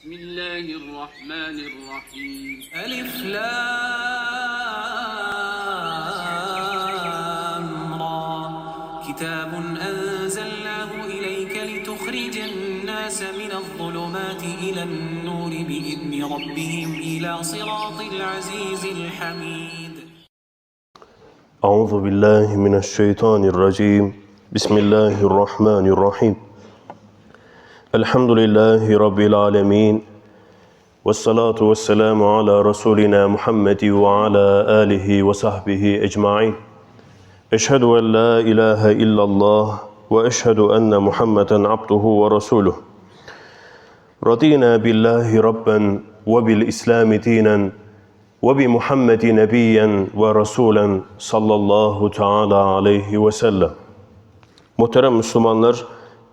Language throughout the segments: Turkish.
بسم الله الرحمن الرحيم. ألف لام را. كتاب أنزلناه إليك لتخرج الناس من الظلمات إلى النور بإذن ربهم إلى صراط العزيز الحميد. أعوذ بالله من الشيطان الرجيم. بسم الله الرحمن الرحيم. الحمد لله رب العالمين والصلاة والسلام على رسولنا محمد وعلى آله وصحبه أجمعين أشهد أن لا إله إلا الله وأشهد أن محمدا عبده ورسوله رضينا بالله ربا وبالإسلام دينا وبمحمد نبيا ورسولا sallallahu teala aleyhi ve sellem. Muhterem Müslümanlar,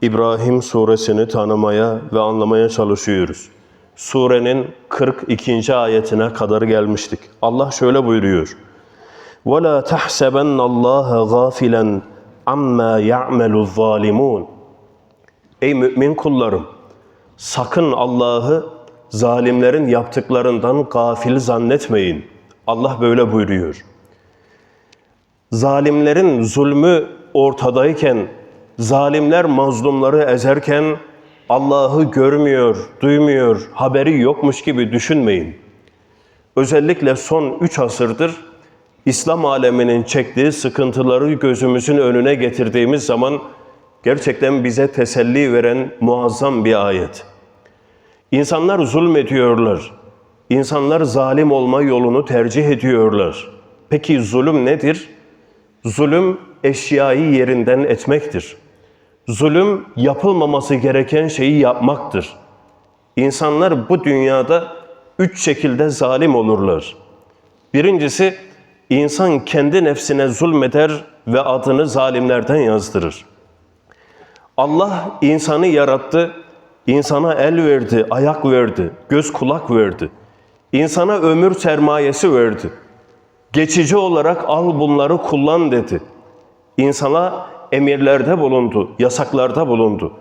İbrahim suresini tanımaya ve anlamaya çalışıyoruz. Surenin 42. ayetine kadar gelmiştik. Allah şöyle buyuruyor. وَلَا تَحْسَبَنَّ اللّٰهَ غَافِلًا عَمَّا يَعْمَلُ الظَّالِمُونَ Ey mümin kullarım! Sakın Allah'ı zalimlerin yaptıklarından gafil zannetmeyin. Allah böyle buyuruyor. Zalimlerin zulmü ortadayken, zalimler mazlumları ezerken Allah'ı görmüyor, duymuyor, haberi yokmuş gibi düşünmeyin. Özellikle son üç asırdır İslam aleminin çektiği sıkıntıları gözümüzün önüne getirdiğimiz zaman gerçekten bize teselli veren muazzam bir ayet. İnsanlar zulmediyorlar. İnsanlar zalim olma yolunu tercih ediyorlar. Peki zulüm nedir? Zulüm eşyayı yerinden etmektir. Zulüm yapılmaması gereken şeyi yapmaktır. İnsanlar bu dünyada üç şekilde zalim olurlar. Birincisi, insan kendi nefsine zulmeder ve adını zalimlerden yazdırır. Allah insanı yarattı, insana el verdi, ayak verdi, göz kulak verdi. İnsana ömür sermayesi verdi. Geçici olarak al bunları kullan dedi. İnsana emirlerde bulundu, yasaklarda bulundu.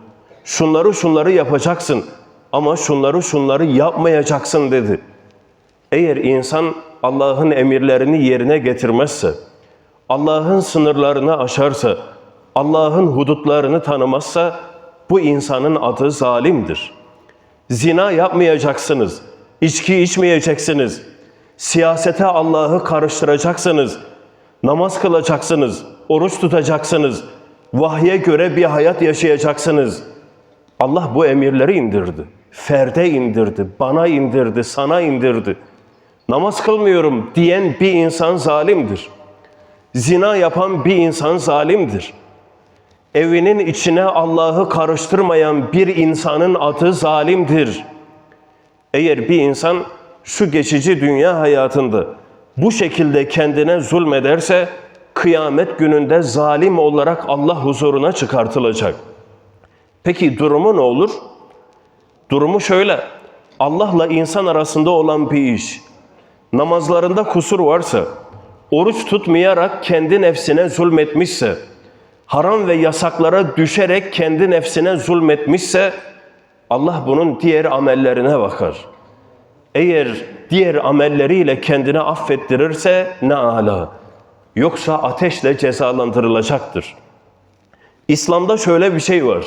Şunları şunları yapacaksın ama şunları şunları yapmayacaksın dedi. Eğer insan Allah'ın emirlerini yerine getirmezse, Allah'ın sınırlarını aşarsa, Allah'ın hudutlarını tanımazsa bu insanın adı zalimdir. Zina yapmayacaksınız, içki içmeyeceksiniz, siyasete Allah'ı karıştıracaksınız, namaz kılacaksınız, oruç tutacaksınız, vahye göre bir hayat yaşayacaksınız. Allah bu emirleri indirdi. Ferde indirdi, bana indirdi, sana indirdi. Namaz kılmıyorum diyen bir insan zalimdir. Zina yapan bir insan zalimdir. Evinin içine Allah'ı karıştırmayan bir insanın adı zalimdir. Eğer bir insan şu geçici dünya hayatında bu şekilde kendine zulmederse kıyamet gününde zalim olarak Allah huzuruna çıkartılacak. Peki durumu ne olur? Durumu şöyle. Allah'la insan arasında olan bir iş. Namazlarında kusur varsa, oruç tutmayarak kendi nefsine zulmetmişse, haram ve yasaklara düşerek kendi nefsine zulmetmişse Allah bunun diğer amellerine bakar. Eğer diğer amelleriyle kendini affettirirse ne ala. Yoksa ateşle cezalandırılacaktır. İslam'da şöyle bir şey var.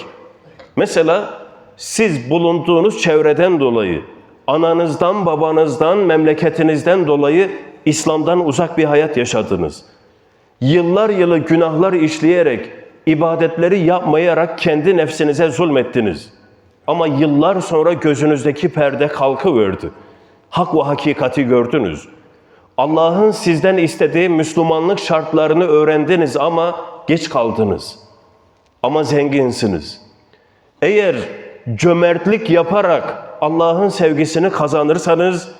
Mesela siz bulunduğunuz çevreden dolayı, ananızdan, babanızdan, memleketinizden dolayı İslam'dan uzak bir hayat yaşadınız. Yıllar yılı günahlar işleyerek, ibadetleri yapmayarak kendi nefsinize zulmettiniz. Ama yıllar sonra gözünüzdeki perde kalkıverdi. Hak ve hakikati gördünüz. Allah'ın sizden istediği Müslümanlık şartlarını öğrendiniz ama geç kaldınız. Ama zenginsiniz. Eğer cömertlik yaparak Allah'ın sevgisini kazanırsanız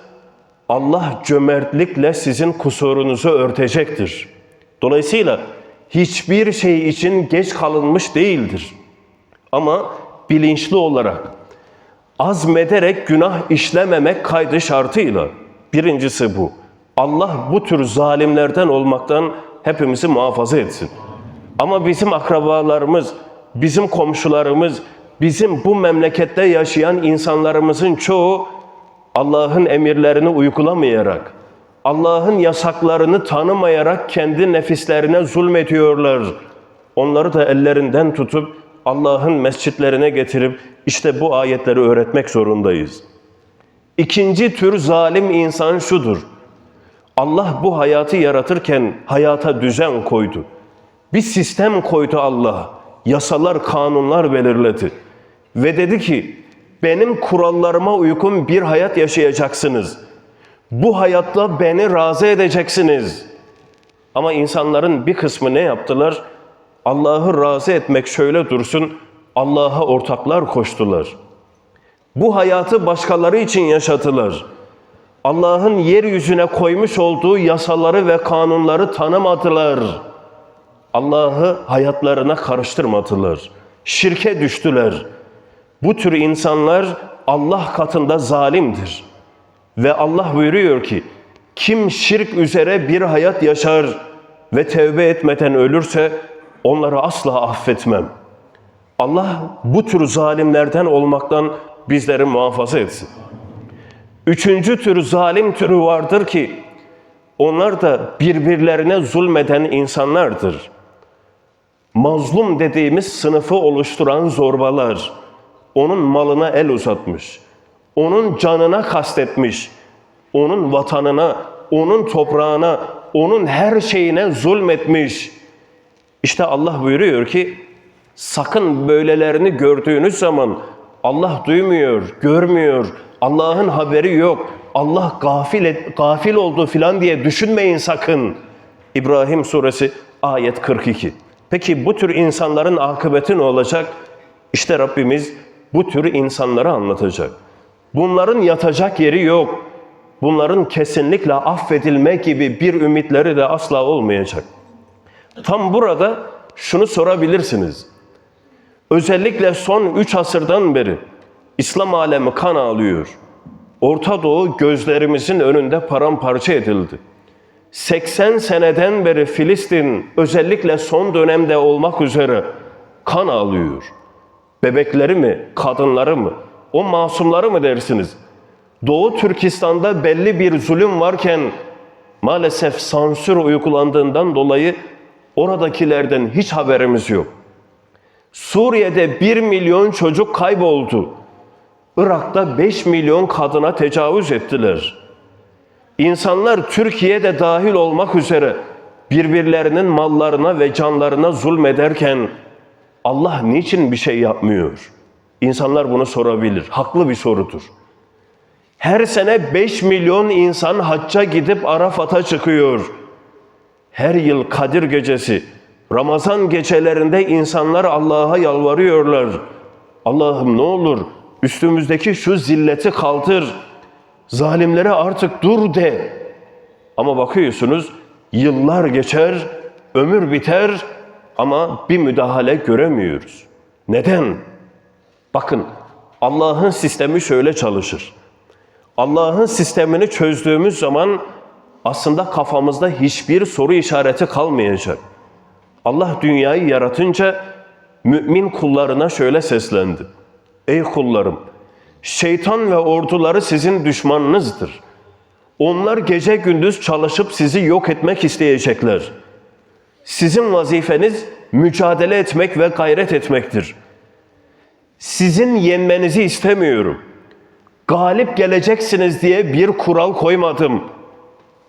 Allah cömertlikle sizin kusurunuzu örtecektir. Dolayısıyla hiçbir şey için geç kalınmış değildir. Ama bilinçli olarak azmederek günah işlememek kaydı şartıyla. Birincisi bu. Allah bu tür zalimlerden olmaktan hepimizi muhafaza etsin. Ama bizim akrabalarımız, bizim komşularımız, bizim bu memlekette yaşayan insanlarımızın çoğu Allah'ın emirlerini uygulamayarak, Allah'ın yasaklarını tanımayarak kendi nefislerine zulmediyorlar. Onları da ellerinden tutup Allah'ın mescitlerine getirip işte bu ayetleri öğretmek zorundayız. İkinci tür zalim insan şudur. Allah bu hayatı yaratırken hayata düzen koydu. Bir sistem koydu Allah. Yasalar, kanunlar belirledi. Ve dedi ki, benim kurallarıma uygun bir hayat yaşayacaksınız. Bu hayatta beni razı edeceksiniz. Ama insanların bir kısmı ne yaptılar? Allah'ı razı etmek şöyle dursun, Allah'a ortaklar koştular. Bu hayatı başkaları için yaşadılar. Allah'ın yeryüzüne koymuş olduğu yasaları ve kanunları tanımadılar. Allah'ı hayatlarına karıştırmadılar. Şirke düştüler. Bu tür insanlar Allah katında zalimdir. Ve Allah buyuruyor ki, kim şirk üzere bir hayat yaşar ve tevbe etmeden ölürse onları asla affetmem. Allah bu tür zalimlerden olmaktan bizleri muhafaza etsin. Üçüncü tür zalim türü vardır ki onlar da birbirlerine zulmeden insanlardır. Mazlum dediğimiz sınıfı oluşturan zorbalar onun malına el uzatmış. Onun canına kastetmiş. Onun vatanına, onun toprağına, onun her şeyine zulmetmiş. İşte Allah buyuruyor ki sakın böylelerini gördüğünüz zaman Allah duymuyor, görmüyor, Allah'ın haberi yok. Allah gafil, et, gafil oldu filan diye düşünmeyin sakın. İbrahim suresi ayet 42. Peki bu tür insanların akıbeti ne olacak? İşte Rabbimiz bu tür insanları anlatacak. Bunların yatacak yeri yok. Bunların kesinlikle affedilme gibi bir ümitleri de asla olmayacak. Tam burada şunu sorabilirsiniz. Özellikle son 3 asırdan beri İslam alemi kan ağlıyor. Orta Doğu gözlerimizin önünde paramparça edildi. 80 seneden beri Filistin özellikle son dönemde olmak üzere kan ağlıyor. Bebekleri mi, kadınları mı, o masumları mı dersiniz? Doğu Türkistan'da belli bir zulüm varken maalesef sansür uygulandığından dolayı oradakilerden hiç haberimiz yok. Suriye'de 1 milyon çocuk kayboldu. Irak'ta 5 milyon kadına tecavüz ettiler. İnsanlar Türkiye'de dahil olmak üzere birbirlerinin mallarına ve canlarına zulmederken Allah niçin bir şey yapmıyor? İnsanlar bunu sorabilir. Haklı bir sorudur. Her sene 5 milyon insan hacca gidip Arafat'a çıkıyor. Her yıl Kadir gecesi, Ramazan gecelerinde insanlar Allah'a yalvarıyorlar. Allah'ım ne olur üstümüzdeki şu zilleti kaldır. Zalimlere artık dur de. Ama bakıyorsunuz yıllar geçer, ömür biter ama bir müdahale göremiyoruz. Neden? Bakın Allah'ın sistemi şöyle çalışır. Allah'ın sistemini çözdüğümüz zaman aslında kafamızda hiçbir soru işareti kalmayacak. Allah dünyayı yaratınca mümin kullarına şöyle seslendi. Ey kullarım, şeytan ve orduları sizin düşmanınızdır. Onlar gece gündüz çalışıp sizi yok etmek isteyecekler. Sizin vazifeniz mücadele etmek ve gayret etmektir. Sizin yenmenizi istemiyorum. Galip geleceksiniz diye bir kural koymadım.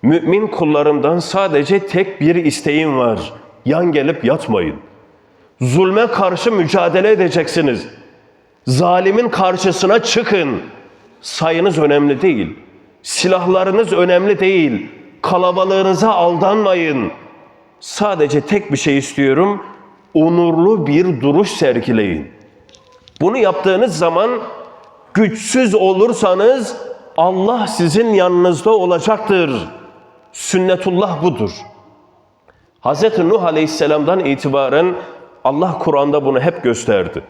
Mümin kullarımdan sadece tek bir isteğim var. Yan gelip yatmayın. Zulme karşı mücadele edeceksiniz. Zalimin karşısına çıkın. Sayınız önemli değil. Silahlarınız önemli değil. Kalabalığınıza aldanmayın. Sadece tek bir şey istiyorum. Onurlu bir duruş sergileyin. Bunu yaptığınız zaman güçsüz olursanız Allah sizin yanınızda olacaktır. Sünnetullah budur. Hz. Nuh Aleyhisselam'dan itibaren Allah Kur'an'da bunu hep gösterdi.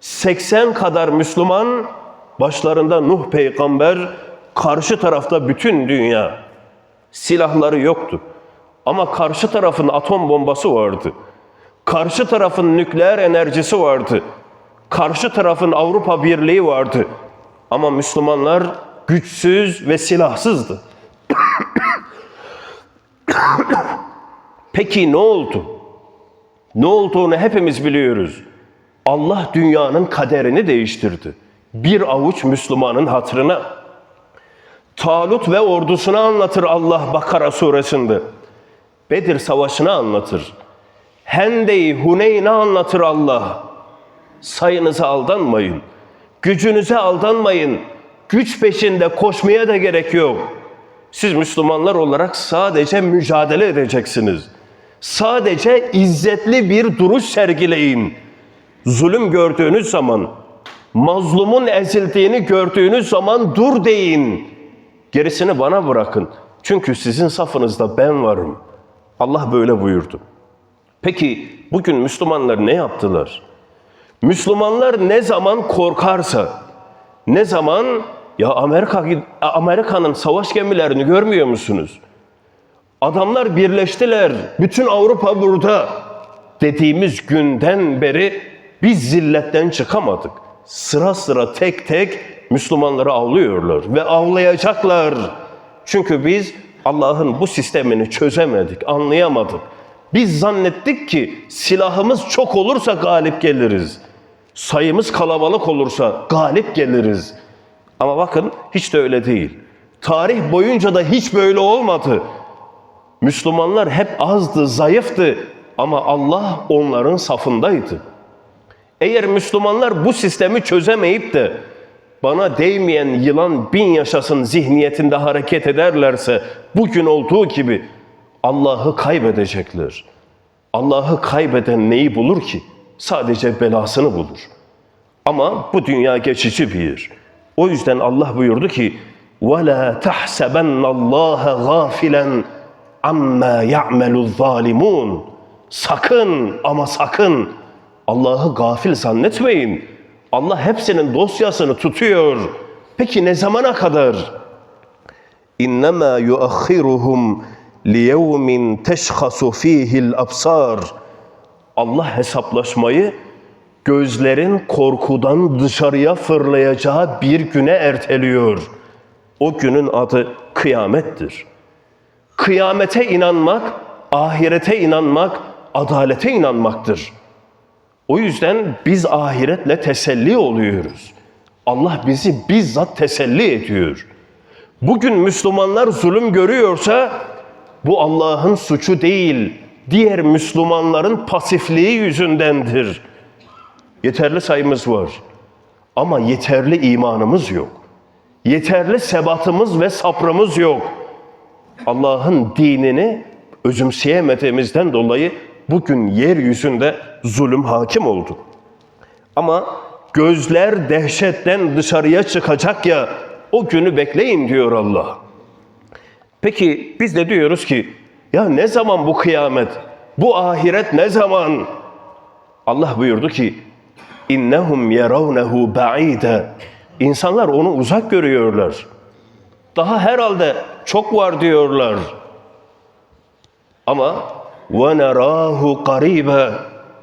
80 kadar Müslüman, başlarında Nuh peygamber, karşı tarafta bütün dünya. Silahları yoktu. Ama karşı tarafın atom bombası vardı. Karşı tarafın nükleer enerjisi vardı. Karşı tarafın Avrupa Birliği vardı. Ama Müslümanlar güçsüz ve silahsızdı. Peki ne oldu? Ne olduğunu hepimiz biliyoruz. Allah dünyanın kaderini değiştirdi. Bir avuç Müslümanın hatırına. Talut ve ordusunu anlatır Allah Bakara suresinde. Bedir savaşını anlatır. Hendeyi Huneyn'i anlatır Allah. Sayınıza aldanmayın. Gücünüze aldanmayın. Güç peşinde koşmaya da gerek yok. Siz Müslümanlar olarak sadece mücadele edeceksiniz. Sadece izzetli bir duruş sergileyin. Zulüm gördüğünüz zaman, mazlumun ezildiğini gördüğünüz zaman dur deyin. Gerisini bana bırakın. Çünkü sizin safınızda ben varım. Allah böyle buyurdu. Peki bugün Müslümanlar ne yaptılar? Müslümanlar ne zaman korkarsa, ne zaman ya Amerika Amerika'nın savaş gemilerini görmüyor musunuz? Adamlar birleştiler. Bütün Avrupa burada. Dediğimiz günden beri biz zilletten çıkamadık. Sıra sıra tek tek Müslümanları avlıyorlar ve avlayacaklar. Çünkü biz Allah'ın bu sistemini çözemedik, anlayamadık. Biz zannettik ki silahımız çok olursa galip geliriz. Sayımız kalabalık olursa galip geliriz. Ama bakın hiç de öyle değil. Tarih boyunca da hiç böyle olmadı. Müslümanlar hep azdı, zayıftı ama Allah onların safındaydı. Eğer Müslümanlar bu sistemi çözemeyip de bana değmeyen yılan bin yaşasın zihniyetinde hareket ederlerse bugün olduğu gibi Allah'ı kaybedecekler. Allah'ı kaybeden neyi bulur ki? Sadece belasını bulur. Ama bu dünya geçici bir yer. O yüzden Allah buyurdu ki وَلَا تَحْسَبَنَّ اللّٰهَ غَافِلًا amma ya'melu zalimun. Sakın ama sakın Allah'ı gafil zannetmeyin. Allah hepsinin dosyasını tutuyor. Peki ne zamana kadar? İnnemâ yuakhiruhum liyevmin teşhasu fihil absar. Allah hesaplaşmayı gözlerin korkudan dışarıya fırlayacağı bir güne erteliyor. O günün adı kıyamettir. Kıyamete inanmak, ahirete inanmak, adalete inanmaktır. O yüzden biz ahiretle teselli oluyoruz. Allah bizi bizzat teselli ediyor. Bugün Müslümanlar zulüm görüyorsa bu Allah'ın suçu değil, diğer Müslümanların pasifliği yüzündendir. Yeterli sayımız var ama yeterli imanımız yok. Yeterli sebatımız ve sabrımız yok. Allah'ın dinini özümseyemediğimizden dolayı bugün yeryüzünde zulüm hakim oldu. Ama gözler dehşetten dışarıya çıkacak ya o günü bekleyin diyor Allah. Peki biz de diyoruz ki ya ne zaman bu kıyamet? Bu ahiret ne zaman? Allah buyurdu ki innehum yeravnehu ba'ide. İnsanlar onu uzak görüyorlar. Daha herhalde çok var diyorlar. Ama ve nerahu qaribe.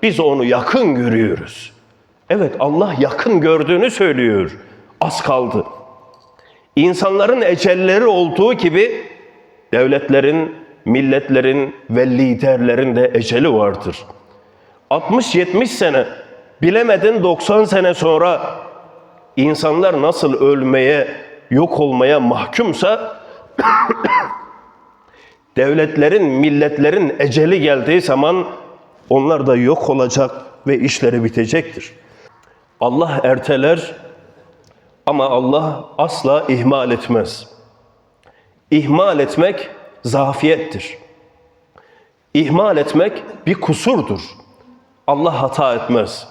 Biz onu yakın görüyoruz. Evet Allah yakın gördüğünü söylüyor. Az kaldı. İnsanların ecelleri olduğu gibi devletlerin, milletlerin ve liderlerin de eceli vardır. 60-70 sene, bilemedin 90 sene sonra insanlar nasıl ölmeye, yok olmaya mahkumsa devletlerin, milletlerin eceli geldiği zaman onlar da yok olacak ve işleri bitecektir. Allah erteler ama Allah asla ihmal etmez. İhmal etmek zafiyettir. İhmal etmek bir kusurdur. Allah hata etmez.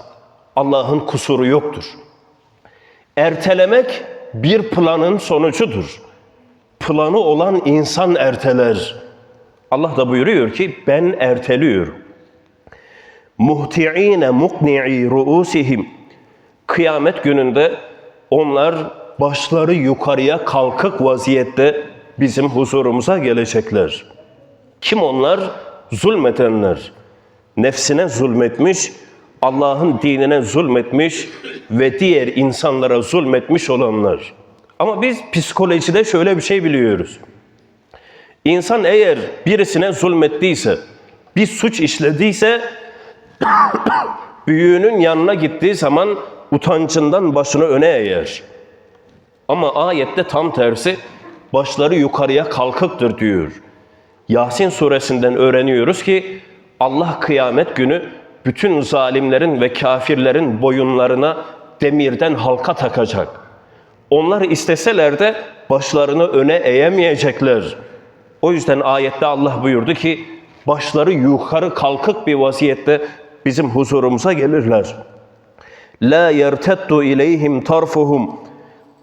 Allah'ın kusuru yoktur. Ertelemek bir planın sonucudur. Planı olan insan erteler. Allah da buyuruyor ki ben erteliyorum. Muhti'ine mukni'i ruusihim. Kıyamet gününde onlar başları yukarıya kalkık vaziyette bizim huzurumuza gelecekler. Kim onlar? Zulmedenler. Nefsine zulmetmiş, Allah'ın dinine zulmetmiş ve diğer insanlara zulmetmiş olanlar. Ama biz psikolojide şöyle bir şey biliyoruz. İnsan eğer birisine zulmettiyse, bir suç işlediyse büyüğünün yanına gittiği zaman utancından başını öne eğer. Ama ayette tam tersi başları yukarıya kalkıktır diyor. Yasin suresinden öğreniyoruz ki Allah kıyamet günü bütün zalimlerin ve kafirlerin boyunlarına demirden halka takacak. Onlar isteseler de başlarını öne eğemeyecekler. O yüzden ayette Allah buyurdu ki başları yukarı kalkık bir vaziyette bizim huzurumuza gelirler. La yerteddu ileyhim tarfuhum.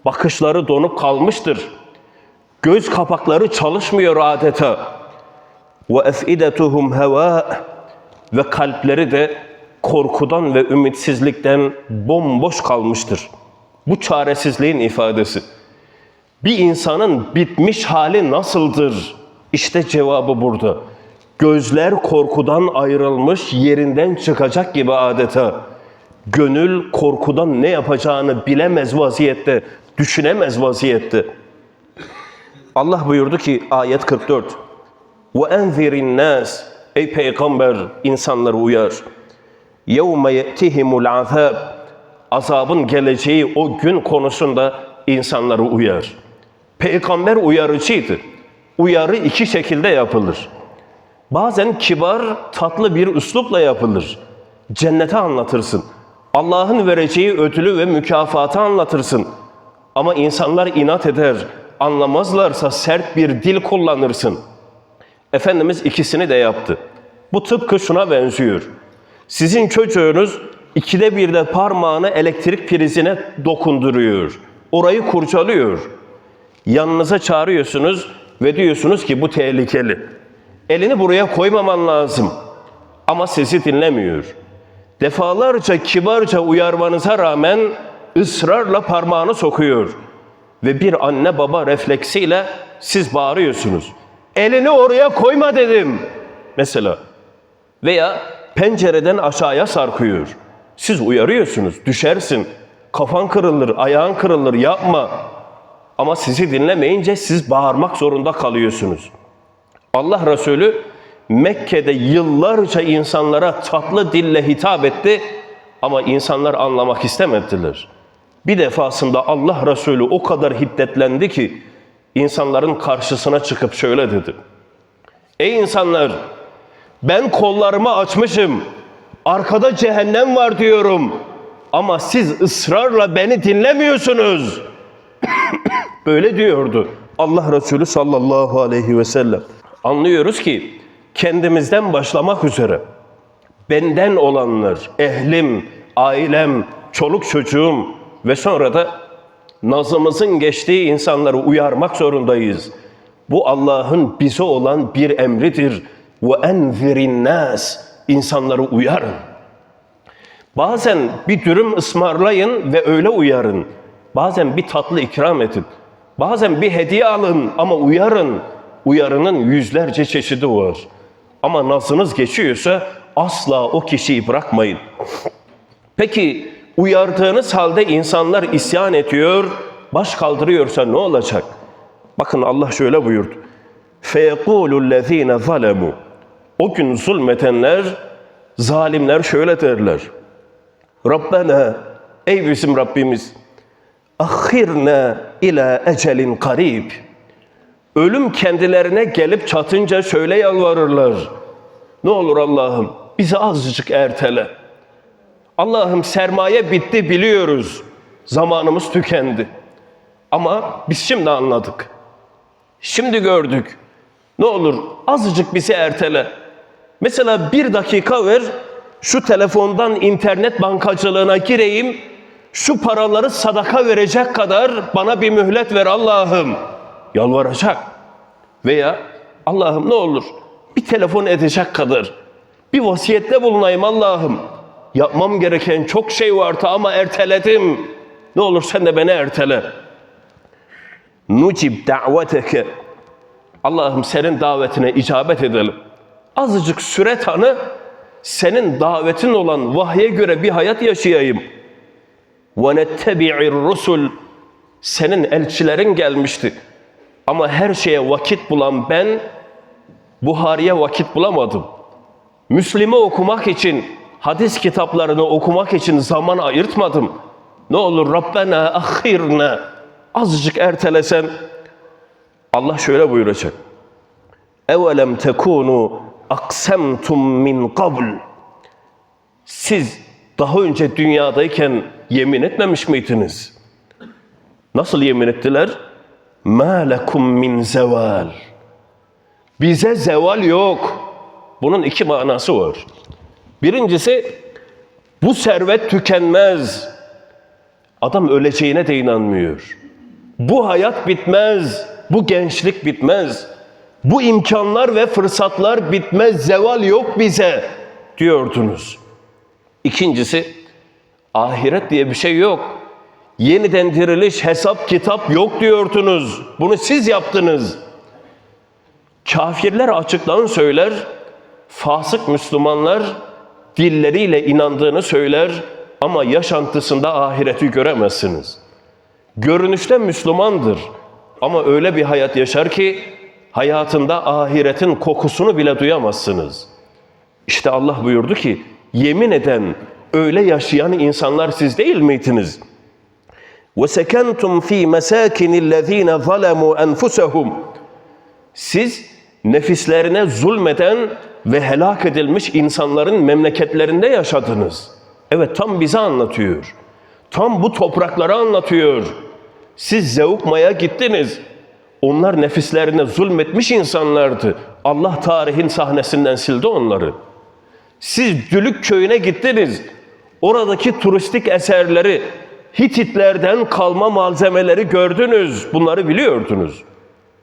Bakışları donup kalmıştır. Göz kapakları çalışmıyor adeta. Ve efidetuhum heva ve kalpleri de korkudan ve ümitsizlikten bomboş kalmıştır. Bu çaresizliğin ifadesi. Bir insanın bitmiş hali nasıldır? İşte cevabı burada. Gözler korkudan ayrılmış, yerinden çıkacak gibi adeta. Gönül korkudan ne yapacağını bilemez vaziyette, düşünemez vaziyette. Allah buyurdu ki ayet 44. Ve enzirin nas ey peygamber insanları uyar. Yevme ye'tihimul azab azabın geleceği o gün konusunda insanları uyar. Peygamber uyarıcıydı. Uyarı iki şekilde yapılır. Bazen kibar, tatlı bir üslupla yapılır. Cennete anlatırsın. Allah'ın vereceği ödülü ve mükafatı anlatırsın. Ama insanlar inat eder, anlamazlarsa sert bir dil kullanırsın. Efendimiz ikisini de yaptı. Bu tıpkı şuna benziyor. Sizin çocuğunuz ikide birde parmağını elektrik prizine dokunduruyor. Orayı kurcalıyor. Yanınıza çağırıyorsunuz ve diyorsunuz ki bu tehlikeli. Elini buraya koymaman lazım. Ama sizi dinlemiyor. Defalarca kibarca uyarmanıza rağmen ısrarla parmağını sokuyor. Ve bir anne baba refleksiyle siz bağırıyorsunuz. Elini oraya koyma dedim. Mesela. Veya pencereden aşağıya sarkıyor. Siz uyarıyorsunuz, düşersin. Kafan kırılır, ayağın kırılır, yapma. Ama sizi dinlemeyince siz bağırmak zorunda kalıyorsunuz. Allah Resulü Mekke'de yıllarca insanlara tatlı dille hitap etti ama insanlar anlamak istemediler. Bir defasında Allah Resulü o kadar hiddetlendi ki insanların karşısına çıkıp şöyle dedi. Ey insanlar ben kollarımı açmışım. Arkada cehennem var diyorum. Ama siz ısrarla beni dinlemiyorsunuz. Böyle diyordu Allah Resulü sallallahu aleyhi ve sellem. Anlıyoruz ki kendimizden başlamak üzere benden olanlar, ehlim, ailem, çoluk çocuğum ve sonra da nazımızın geçtiği insanları uyarmak zorundayız. Bu Allah'ın bize olan bir emridir. Ve enzirin nas insanları uyarın. Bazen bir dürüm ısmarlayın ve öyle uyarın Bazen bir tatlı ikram edin. Bazen bir hediye alın ama uyarın. Uyarının yüzlerce çeşidi var. Ama nazınız geçiyorsa asla o kişiyi bırakmayın. Peki uyardığınız halde insanlar isyan ediyor, baş kaldırıyorsa ne olacak? Bakın Allah şöyle buyurdu. فَيَقُولُ الَّذ۪ينَ ظَلَمُوا O gün zulmetenler, zalimler şöyle derler. Rabbena, ey bizim Rabbimiz, ahirna ila ecelin karib. Ölüm kendilerine gelip çatınca şöyle yalvarırlar. Ne olur Allah'ım bizi azıcık ertele. Allah'ım sermaye bitti biliyoruz. Zamanımız tükendi. Ama biz şimdi anladık. Şimdi gördük. Ne olur azıcık bizi ertele. Mesela bir dakika ver, şu telefondan internet bankacılığına gireyim, şu paraları sadaka verecek kadar bana bir mühlet ver Allah'ım. Yalvaracak. Veya Allah'ım ne olur bir telefon edecek kadar bir vasiyette bulunayım Allah'ım. Yapmam gereken çok şey vardı ama erteledim. Ne olur sen de beni ertele. Nucib daveteke. Allah'ım senin davetine icabet edelim. Azıcık süre tanı. senin davetin olan vahye göre bir hayat yaşayayım. Nettebi'ir rusul senin elçilerin gelmişti. Ama her şeye vakit bulan ben Buhari'ye vakit bulamadım. Müslim'i okumak için, hadis kitaplarını okumak için zaman ayırtmadım. Ne olur Rabbena ahirna azıcık ertelesen Allah şöyle buyuracak. Evelem tekunu aksemtum min qabl. Siz daha önce dünyadayken yemin etmemiş miydiniz? Nasıl yemin ettiler? Ma lekum min zeval. Bize zeval yok. Bunun iki manası var. Birincisi bu servet tükenmez. Adam öleceğine de inanmıyor. Bu hayat bitmez. Bu gençlik bitmez. Bu imkanlar ve fırsatlar bitmez. Zeval yok bize diyordunuz. İkincisi ahiret diye bir şey yok. Yeniden diriliş, hesap, kitap yok diyordunuz. Bunu siz yaptınız. Kafirler açıktan söyler, fasık Müslümanlar dilleriyle inandığını söyler ama yaşantısında ahireti göremezsiniz. Görünüşte Müslümandır ama öyle bir hayat yaşar ki hayatında ahiretin kokusunu bile duyamazsınız. İşte Allah buyurdu ki yemin eden öyle yaşayan insanlar siz değil miydiniz? وَسَكَنْتُمْ ف۪ي مَسَاكِنِ الَّذ۪ينَ ظَلَمُوا أَنْفُسَهُمْ Siz nefislerine zulmeden ve helak edilmiş insanların memleketlerinde yaşadınız. Evet tam bize anlatıyor. Tam bu toprakları anlatıyor. Siz Zevkma'ya gittiniz. Onlar nefislerine zulmetmiş insanlardı. Allah tarihin sahnesinden sildi onları. Siz Dülük köyüne gittiniz. Oradaki turistik eserleri, Hititlerden kalma malzemeleri gördünüz. Bunları biliyordunuz.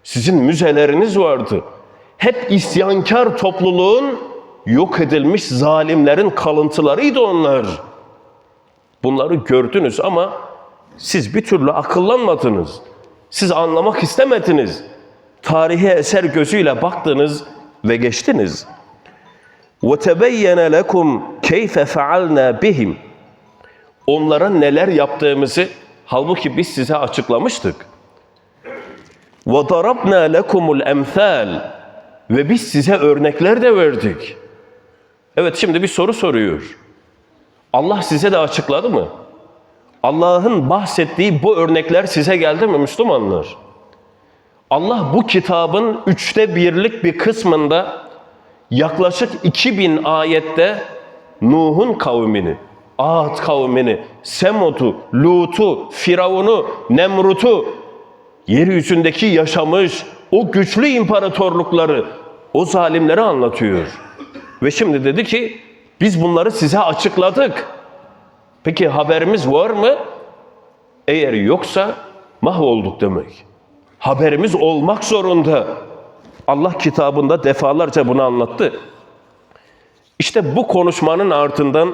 Sizin müzeleriniz vardı. Hep isyankar topluluğun yok edilmiş zalimlerin kalıntılarıydı onlar. Bunları gördünüz ama siz bir türlü akıllanmadınız. Siz anlamak istemediniz. Tarihi eser gözüyle baktınız ve geçtiniz. وَتَبَيَّنَ لَكُمْ كَيْفَ فَعَلْنَا بِهِمْ Onlara neler yaptığımızı halbuki biz size açıklamıştık. وَضَرَبْنَا لَكُمُ الْاَمْثَالِ Ve biz size örnekler de verdik. Evet şimdi bir soru soruyor. Allah size de açıkladı mı? Allah'ın bahsettiği bu örnekler size geldi mi Müslümanlar? Allah bu kitabın üçte birlik bir kısmında yaklaşık 2000 ayette Nuh'un kavmini, Ad kavmini, Semud'u, Lut'u, Firavun'u, Nemrut'u, yeryüzündeki yaşamış o güçlü imparatorlukları, o zalimleri anlatıyor. Ve şimdi dedi ki biz bunları size açıkladık. Peki haberimiz var mı? Eğer yoksa mahvolduk demek. Haberimiz olmak zorunda. Allah kitabında defalarca bunu anlattı. İşte bu konuşmanın ardından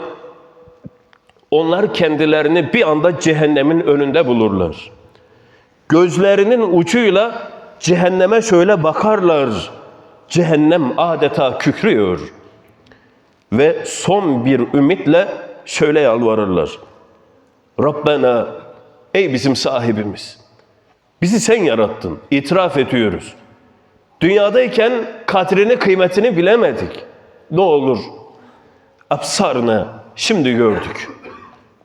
onlar kendilerini bir anda cehennemin önünde bulurlar. Gözlerinin ucuyla cehenneme şöyle bakarlar. Cehennem adeta kükrüyor. Ve son bir ümitle şöyle yalvarırlar. Rabbena, ey bizim sahibimiz, bizi sen yarattın, itiraf ediyoruz. Dünyadayken kadrini, kıymetini bilemedik. Ne olur, absarına şimdi gördük.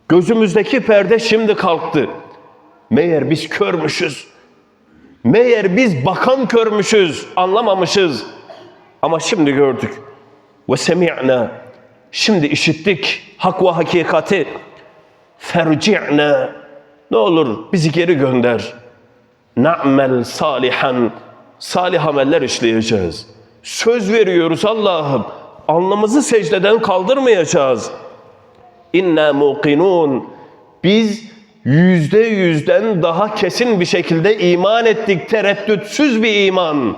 Gözümüzdeki perde şimdi kalktı. Meğer biz körmüşüz. Meğer biz bakan körmüşüz, anlamamışız. Ama şimdi gördük. Ve semi'na. Şimdi işittik hak ve hakikati. Ferci'na. Ne olur bizi geri gönder. Na'mel salihan Salih ameller işleyeceğiz. Söz veriyoruz Allah'ım. Alnımızı secdeden kaldırmayacağız. İnna muqinun. Biz yüzde yüzden daha kesin bir şekilde iman ettik. Tereddütsüz bir iman.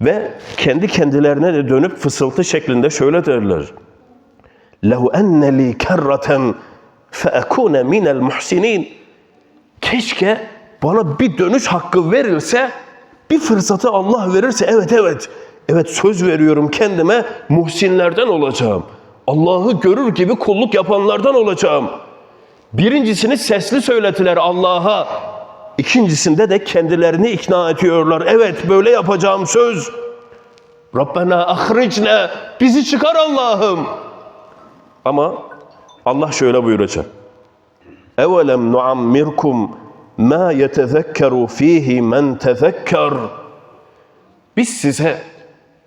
Ve kendi kendilerine de dönüp fısıltı şeklinde şöyle derler. لَوْ اَنَّ لِي كَرَّةً فَاَكُونَ مِنَ الْمُحْسِنِينَ Keşke bana bir dönüş hakkı verilse, bir fırsatı Allah verirse, evet evet, Evet söz veriyorum kendime muhsinlerden olacağım. Allah'ı görür gibi kulluk yapanlardan olacağım. Birincisini sesli söyletiler Allah'a. İkincisinde de kendilerini ikna ediyorlar. Evet böyle yapacağım söz. Rabbena ahricne bizi çıkar Allah'ım. Ama Allah şöyle buyuracak. Evelem nuammirkum ma yetezekkeru fihi men tezekker. Biz size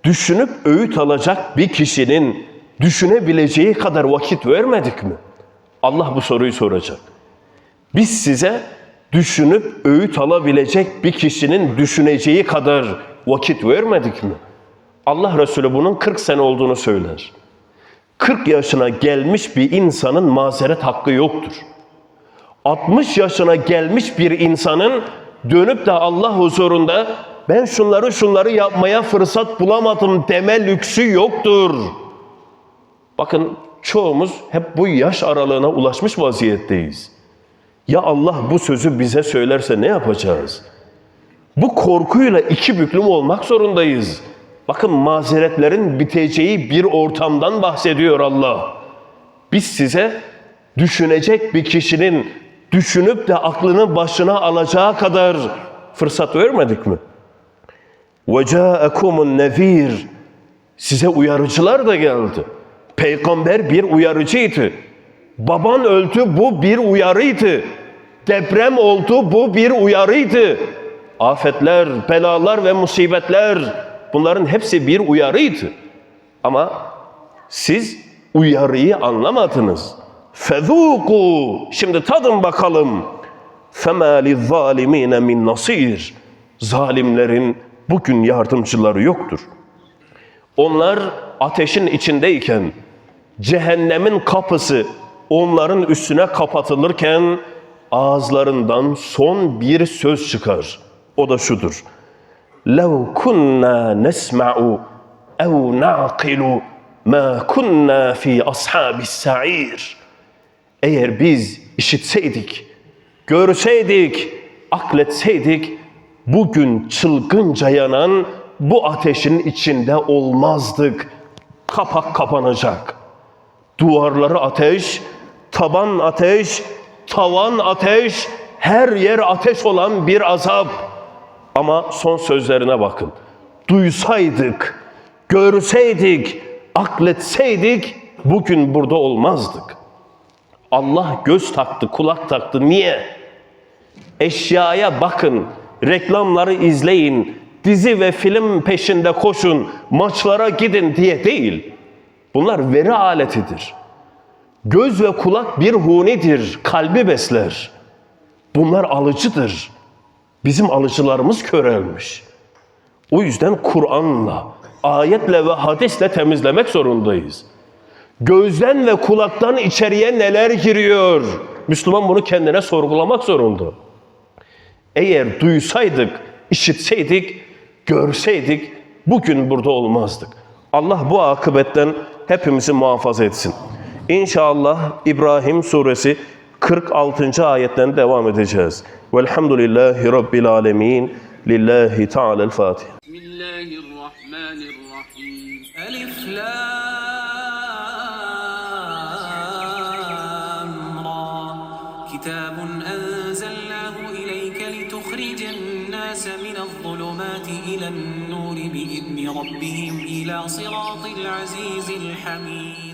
düşünüp öğüt alacak bir kişinin düşünebileceği kadar vakit vermedik mi? Allah bu soruyu soracak. Biz size düşünüp öğüt alabilecek bir kişinin düşüneceği kadar vakit vermedik mi? Allah Resulü bunun 40 sene olduğunu söyler. 40 yaşına gelmiş bir insanın mazeret hakkı yoktur. 60 yaşına gelmiş bir insanın dönüp de Allah huzurunda ben şunları şunları yapmaya fırsat bulamadım deme lüksü yoktur. Bakın çoğumuz hep bu yaş aralığına ulaşmış vaziyetteyiz. Ya Allah bu sözü bize söylerse ne yapacağız? Bu korkuyla iki büklüm olmak zorundayız. Bakın mazeretlerin biteceği bir ortamdan bahsediyor Allah. Biz size düşünecek bir kişinin düşünüp de aklını başına alacağı kadar fırsat vermedik mi? وَجَاءَكُمُ النَّذ۪يرِ Size uyarıcılar da geldi. Peygamber bir uyarıcıydı. Baban öldü bu bir uyarıydı. Deprem oldu bu bir uyarıydı. Afetler, belalar ve musibetler bunların hepsi bir uyarıydı. Ama siz uyarıyı anlamadınız. Fezuku. Şimdi tadın bakalım. Fema lizzalimine min nasir. Zalimlerin bugün yardımcıları yoktur. Onlar ateşin içindeyken cehennemin kapısı onların üstüne kapatılırken ağızlarından son bir söz çıkar. O da şudur. لَوْ كُنَّا نَسْمَعُ اَوْ نَعْقِلُ مَا كُنَّا ف۪ي أَصْحَابِ السَّعِيرِ eğer biz işitseydik, görseydik, akletseydik, bugün çılgınca yanan bu ateşin içinde olmazdık. Kapak kapanacak. Duvarları ateş, taban ateş, tavan ateş, her yer ateş olan bir azap. Ama son sözlerine bakın. Duysaydık, görseydik, akletseydik bugün burada olmazdık. Allah göz taktı, kulak taktı. Niye? Eşyaya bakın, reklamları izleyin, dizi ve film peşinde koşun, maçlara gidin diye değil. Bunlar veri aletidir. Göz ve kulak bir hunidir, kalbi besler. Bunlar alıcıdır. Bizim alıcılarımız körelmiş. O yüzden Kur'an'la, ayetle ve hadisle temizlemek zorundayız. Gözden ve kulaktan içeriye neler giriyor? Müslüman bunu kendine sorgulamak zorunda. Eğer duysaydık, işitseydik, görseydik bugün burada olmazdık. Allah bu akıbetten hepimizi muhafaza etsin. İnşallah İbrahim suresi 46. ayetten devam edeceğiz. Velhamdülillahi Rabbil alemin. Lillahi Teala'l-Fatiha. كتاب أنزلناه إليك لتخرج الناس من الظلمات إلى النور بإذن ربهم إلى صراط العزيز الحميد.